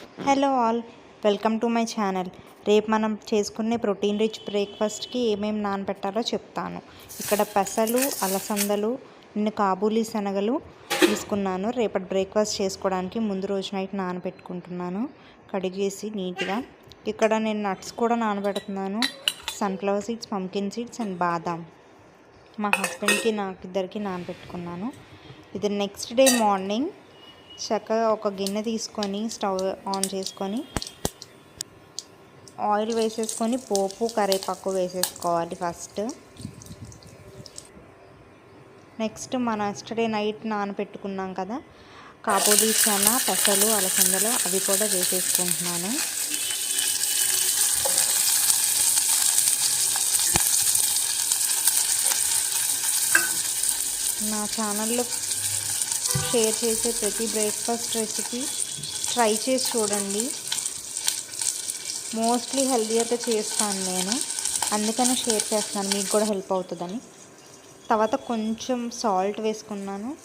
Hello all welcome to my channel. రేపు మనం చేసుకునే ప్రోటీన్ రిచ్ బ్రేక్ఫాస్ట్కి ఏమేమి నానబెట్టాలో చెప్తాను. ఇక్కడ పెసలు అలసందలు నేను కాబూలీ శనగలు తీసుకున్నాను. రేపటి బ్రేక్ఫాస్ట్ చేసుకోవడానికి ముందు రోజు నైట్ నానబెట్టుకుంటున్నాను. కడిగేసి నీట్గా. ఇక్కడ నేను నట్స్ కూడా నానబెడుతున్నాను. Sunflower seeds pumpkin seeds and బాదాం. మా హస్బెండ్కి నాకు ఇద్దరికి నానబెట్టుకున్నాను. ఇది నెక్స్ట్ డే మార్నింగ్. చక్కగా ఒక గిన్నె తీసుకొని స్టవ్ ఆన్ చేసుకొని ఆయిల్ వేసేసుకొని పోపు కరివేపాకు వేసేసుకోవాలి ఫస్ట్. నెక్స్ట్ మన ఎస్టర్డే నైట్ నానబెట్టుకున్నాం కదా కాబోలీ చనా పెసలు అలసందలు అవి కూడా వేసేసుకుంటున్నాను. నా ఛానల్లో షేర్ చేసే ప్రతి బ్రేక్ఫాస్ట్ రెసిపీ ట్రై చేసి చూడండి. మోస్ట్లీ హెల్దీగా చేస్తాను నేను. అందుకని షేర్ చేస్తాను మీకు కూడా హెల్ప్ అవుతుందని. తర్వాత కొంచెం సాల్ట్ వేసుకున్నాను.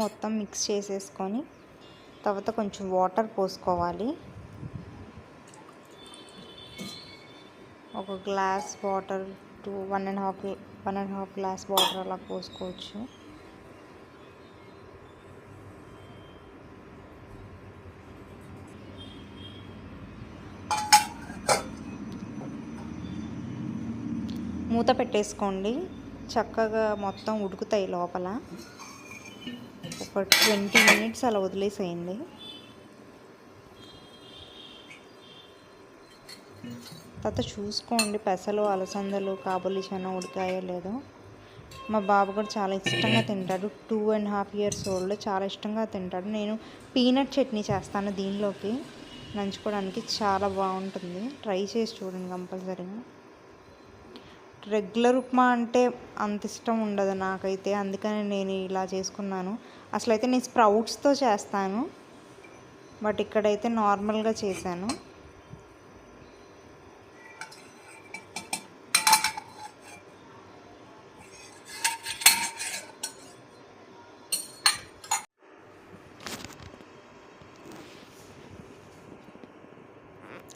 మొత్తం మిక్స్ చేసేసుకొని తర్వాత కొంచెం వాటర్ పోసుకోవాలి. ఒక glass water two one and half one and half glass water అలా పోసుకోవచ్చు. మూత పెట్టేసుకోండి. చక్కగా మొత్తం ఉడుకుతాయి లోపల. ఒక ట్వంటీ మినిట్స్ అలా వదిలేసేయండి. తర్వాత చూసుకోండి పెసలు అలసందలు కాబులి చనా ఉడికాయో లేదో. మా బాబు కూడా చాలా ఇష్టంగా తింటాడు. Two and half years old చాలా ఇష్టంగా తింటాడు. నేను పీనట్ చట్నీ చేస్తాను దీనిలోకి. నంచుకోవడానికి చాలా బాగుంటుంది. ట్రై చేసి చూడండి కంపల్సరీగా. రెగ్యులర్ ఉప్మా అంటే అంత ఇష్టం ఉండదు నాకైతే. అందుకని నేను ఇలా చేసుకున్నాను. అసలు అయితే నేను స్ప్రౌట్స్తో చేస్తాను. బట్ ఇక్కడైతే నార్మల్గా చేశాను.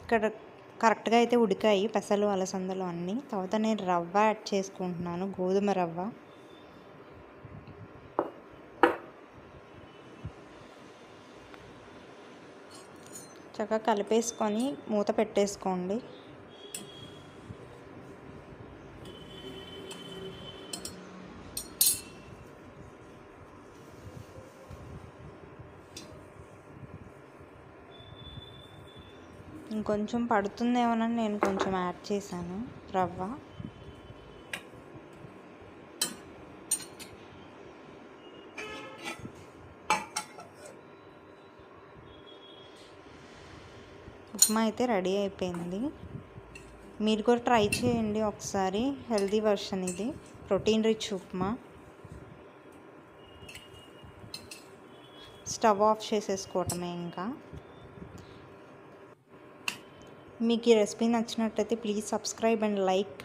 ఇక్కడ కరెక్ట్గా అయితే ఉడికాయి పెసలు అలసందలు అన్నీ. తర్వాత నేను రవ్వ యాడ్ చేసుకుంటున్నాను గోధుమ రవ్వ. చక్కగా కలిపేసుకొని మూత పెట్టేసుకోండి. ఇంకొంచెం పడుతుందేమోనని నేను కొంచెం యాడ్ చేశాను. రవ్వ. ఉప్మా అయితే రెడీ అయిపోయింది. మీరు కూడా ట్రై చేయండి ఒకసారి. హెల్దీ వర్షన్ ఇది. Protein rich upma. Stove off చేసేసుకోవటమే ఇంకా. మీకు ఈ రెసిపీ నచ్చినట్టయితే ప్లీజ్ సబ్స్క్రైబ్ అండ్ లైక్.